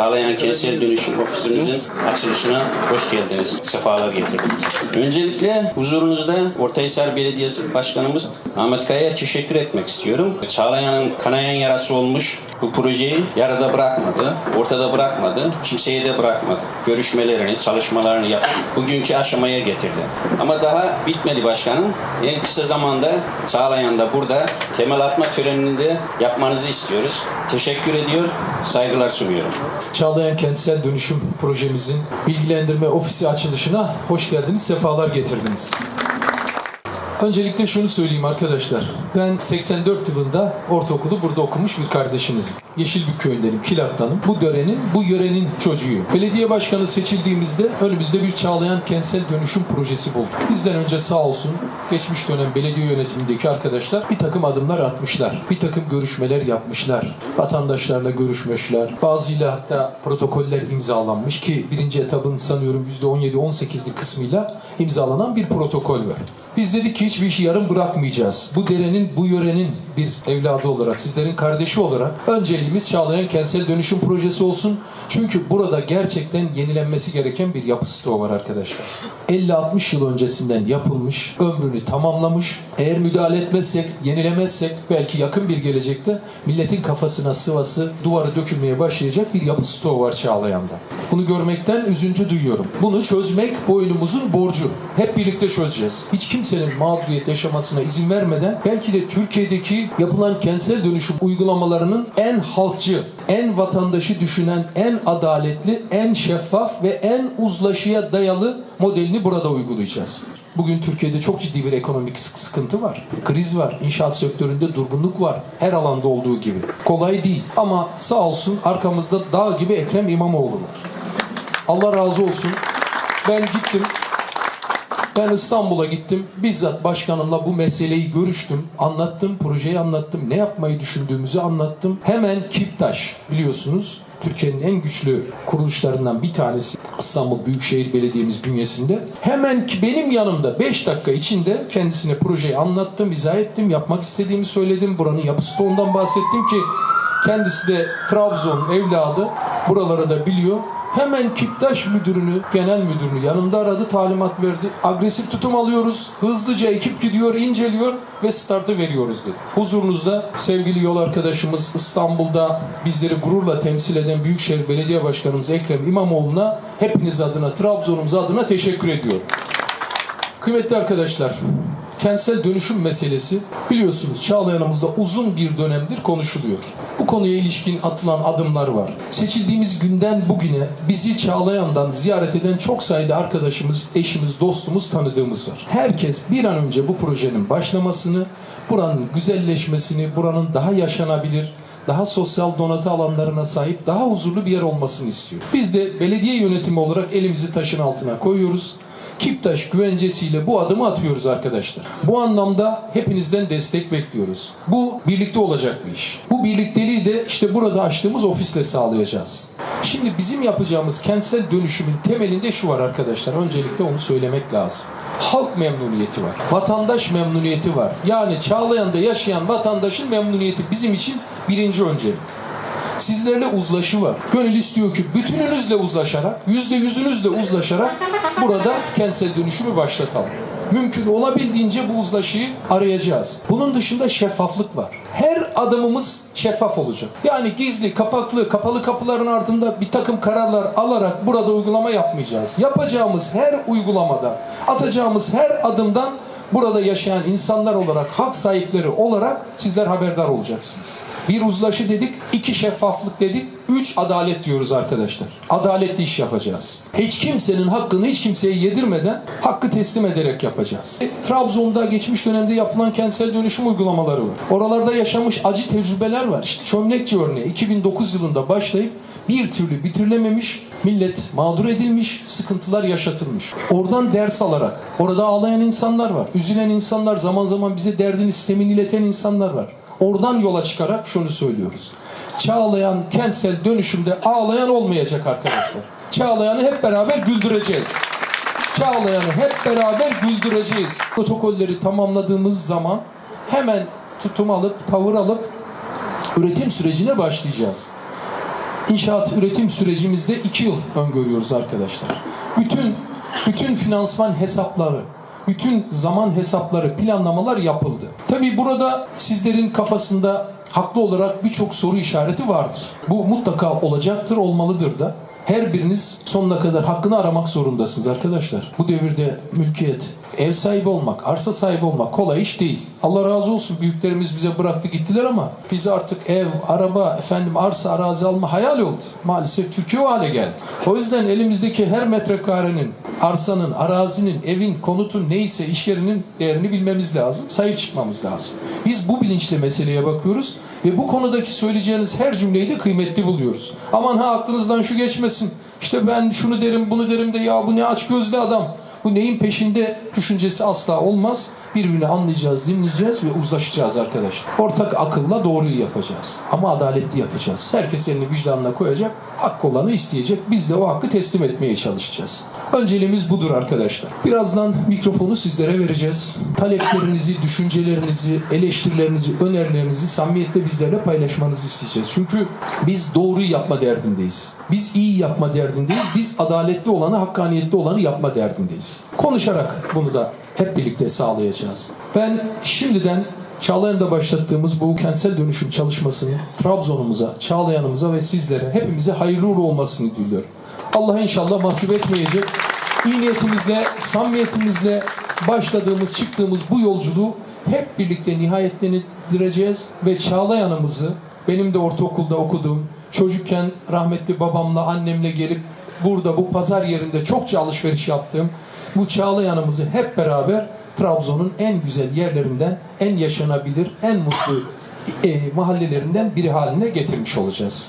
Çağlayan Kentsel Dönüşüm Ofisimizin açılışına hoş geldiniz. Sefalar getirdiniz. Öncelikle huzurunuzda Ortahisar Belediyesi Başkanımız Ahmet Kaya'ya teşekkür etmek istiyorum. Çağlayan'ın kanayan yarası olmuş bu projeyi yarıda bırakmadı, ortada bırakmadı, kimseye de bırakmadı. Görüşmelerini, çalışmalarını yaptı. Bugünkü aşamaya getirdi. Ama daha bitmedi başkanım. En kısa zamanda Çağlayan'da burada temel atma törenini de yapmanızı istiyoruz. Teşekkür ediyor, saygılar sunuyorum. Çağlayan Kentsel Dönüşüm Projemizin bilgilendirme ofisi açılışına hoş geldiniz, sefalar getirdiniz. Öncelikle şunu söyleyeyim arkadaşlar. Ben 84 yılında ortaokulu burada okumuş bir kardeşinizim. Yeşilbük köyündenim, Kilat'tanım. Bu dörenin, bu yörenin çocuğuyum. Belediye başkanı seçildiğimizde önümüzde bir Çağlayan Kentsel Dönüşüm Projesi bulduk. Bizden önce sağ olsun geçmiş dönem belediye yönetimindeki arkadaşlar bir takım adımlar atmışlar. Bir takım görüşmeler yapmışlar. Vatandaşlarla görüşmüşler. Bazıyla hatta protokoller imzalanmış ki birinci etabın sanıyorum %17-18'lik kısmıyla imzalanan bir protokol var. Biz dedik ki hiçbir işi yarım bırakmayacağız. Bu derenin, bu yörenin bir evladı olarak, sizlerin kardeşi olarak önceliğimiz Çağlayan Kentsel Dönüşüm Projesi olsun. Çünkü burada gerçekten yenilenmesi gereken bir yapı stoğu var arkadaşlar. 50-60 yıl öncesinden yapılmış, ömrünü tamamlamış. Eğer müdahale etmezsek, yenilemezsek belki yakın bir gelecekte milletin kafasına sıvası, duvarı dökülmeye başlayacak bir yapı stoğu var Çağlayan'da. Bunu görmekten üzüntü duyuyorum. Bunu çözmek boynumuzun borcu. Hep birlikte çözeceğiz. Hiç kimsenin mağduriyet yaşamasına izin vermeden belki de Türkiye'deki yapılan kentsel dönüşüm uygulamalarının en halkçı, en vatandaşı düşünen, en adaletli, en şeffaf ve en uzlaşıya dayalı modelini burada uygulayacağız. Bugün Türkiye'de çok ciddi bir ekonomik sık- sıkıntı var. Kriz var. İnşaat sektöründe durgunluk var. Her alanda olduğu gibi. Kolay değil. Ama sağ olsun arkamızda dağ gibi Ekrem İmamoğlu var. Allah razı olsun. Ben gittim. Ben İstanbul'a gittim. Bizzat başkanımla bu meseleyi görüştüm. Anlattım, projeyi anlattım. Ne yapmayı düşündüğümüzü anlattım. Hemen Kiptaş biliyorsunuz Türkiye'nin en güçlü kuruluşlarından bir tanesi İstanbul Büyükşehir Belediye'miz bünyesinde. Hemen ki benim yanımda 5 dakika içinde kendisine projeyi anlattım, izah ettim, yapmak istediğimi söyledim. Buranın yapısı da ondan bahsettim ki kendisi de Trabzon evladı. Buraları da biliyor. Hemen Kiptaş müdürünü, genel müdürünü yanımda aradı, talimat verdi. Agresif tutum alıyoruz. Hızlıca ekip gidiyor, inceliyor ve startı veriyoruz dedi. Huzurunuzda sevgili yol arkadaşımız İstanbul'da bizleri gururla temsil eden Büyükşehir Belediye Başkanımız Ekrem İmamoğlu'na hepiniz adına, Trabzon'umuz adına teşekkür ediyorum. Kıymetli arkadaşlar, kentsel dönüşüm meselesi biliyorsunuz Çağlayan'ımızda uzun bir dönemdir konuşuluyor. Bu konuya ilişkin atılan adımlar var. Seçildiğimiz günden bugüne bizi Çağlayan'dan ziyaret eden çok sayıda arkadaşımız, eşimiz, dostumuz, tanıdığımız var. Herkes bir an önce bu projenin başlamasını, buranın güzelleşmesini, buranın daha yaşanabilir, daha sosyal donatı alanlarına sahip, daha huzurlu bir yer olmasını istiyor. Biz de belediye yönetimi olarak elimizi taşın altına koyuyoruz. Kiptaş güvencesiyle bu adımı atıyoruz arkadaşlar. Bu anlamda hepinizden destek bekliyoruz. Bu birlikte olacak bir iş. Bu birlikteliği de işte burada açtığımız ofisle sağlayacağız. Şimdi bizim yapacağımız kentsel dönüşümün temelinde şu var arkadaşlar. Öncelikle onu söylemek lazım. Halk memnuniyeti var. Vatandaş memnuniyeti var. Yani Çağlayan'da yaşayan vatandaşın memnuniyeti bizim için birinci öncelik. Sizlerle uzlaşı var. Gönül istiyor ki bütününüzle uzlaşarak, yüzde yüzünüzle uzlaşarak burada kentsel dönüşümü başlatalım. Mümkün olabildiğince bu uzlaşıyı arayacağız. Bunun dışında şeffaflık var. Her adımımız şeffaf olacak. Yani gizli, kapaklı, kapalı kapıların ardında bir takım kararlar alarak burada uygulama yapmayacağız. Yapacağımız her uygulamada, atacağımız her adımdan burada yaşayan insanlar olarak, hak sahipleri olarak sizler haberdar olacaksınız. Bir uzlaşı dedik, iki şeffaflık dedik, üç adalet diyoruz arkadaşlar. Adaletli iş yapacağız. Hiç kimsenin hakkını hiç kimseye yedirmeden hakkı teslim ederek yapacağız. E, Trabzon'da geçmiş dönemde yapılan kentsel dönüşüm uygulamaları var. Oralarda yaşamış acı tecrübeler var. İşte Çömlekçi örneği 2009 yılında başlayıp bir türlü bitirilememiş, millet mağdur edilmiş, sıkıntılar yaşatılmış. Oradan ders alarak, orada ağlayan insanlar var, üzülen insanlar, zaman zaman bize derdini, sistemini ileten insanlar var. Oradan yola çıkarak şunu söylüyoruz. Çağlayan kentsel dönüşümde ağlayan olmayacak arkadaşlar. Çağlayan'ı hep beraber güldüreceğiz. Çağlayan'ı hep beraber güldüreceğiz. Protokolleri tamamladığımız zaman hemen tutum alıp, tavır alıp üretim sürecine başlayacağız. İnşaat üretim sürecimizde iki yıl öngörüyoruz arkadaşlar. Bütün bütün finansman hesapları, bütün zaman hesapları, planlamalar yapıldı. Tabii burada sizlerin kafasında haklı olarak birçok soru işareti vardır. Bu mutlaka olacaktır, olmalıdır da. Her biriniz sonuna kadar hakkını aramak zorundasınız arkadaşlar. Bu devirde mülkiyet, ev sahibi olmak, arsa sahibi olmak kolay iş değil. Allah razı olsun büyüklerimiz bize bıraktı gittiler ama biz artık ev, araba, efendim arsa, arazi alma hayal oldu. Maalesef Türkiye o hale geldi. O yüzden elimizdeki her metrekarenin, arsanın, arazinin, evin, konutun neyse iş yerinin değerini bilmemiz lazım. Sahip çıkmamız lazım. Biz bu bilinçle meseleye bakıyoruz ve bu konudaki söyleyeceğiniz her cümleyi de kıymetli buluyoruz. Aman ha aklınızdan şu geçmesin. İşte ben şunu derim bunu derim de ya bu ne aç gözlü adam. Bu neyin peşinde düşüncesi asla olmaz. Birbirini anlayacağız, dinleyeceğiz ve uzlaşacağız arkadaşlar. Ortak akılla doğruyu yapacağız. Ama adaletli yapacağız. Herkes elini vicdanına koyacak, hakkı olanı isteyecek. Biz de o hakkı teslim etmeye çalışacağız. Önceliğimiz budur arkadaşlar. Birazdan mikrofonu sizlere vereceğiz. Taleplerinizi, düşüncelerinizi, eleştirilerinizi, önerilerinizi samimiyetle bizlerle paylaşmanızı isteyeceğiz. Çünkü biz doğruyu yapma derdindeyiz. Biz iyi yapma derdindeyiz. Biz adaletli olanı, hakkaniyetli olanı yapma derdindeyiz. Konuşarak bunu da hep birlikte sağlayacağız. Ben şimdiden Çağlayan'da başlattığımız bu kentsel dönüşüm çalışmasını Trabzon'umuza, Çağlayan'ımıza ve sizlere hepimize hayırlı uğurlu olmasını diliyorum. Allah inşallah mahcup etmeyecek. İyi niyetimizle, samimiyetimizle başladığımız, çıktığımız bu yolculuğu hep birlikte nihayetlendireceğiz ve Çağlayan'ımızı benim de ortaokulda okuduğum, çocukken rahmetli babamla, annemle gelip burada bu pazar yerinde çokça alışveriş yaptığım bu Çağlayan'ımızı hep beraber Trabzon'un en güzel yerlerinden, en yaşanabilir, en mutlu e, mahallelerinden biri haline getirmiş olacağız.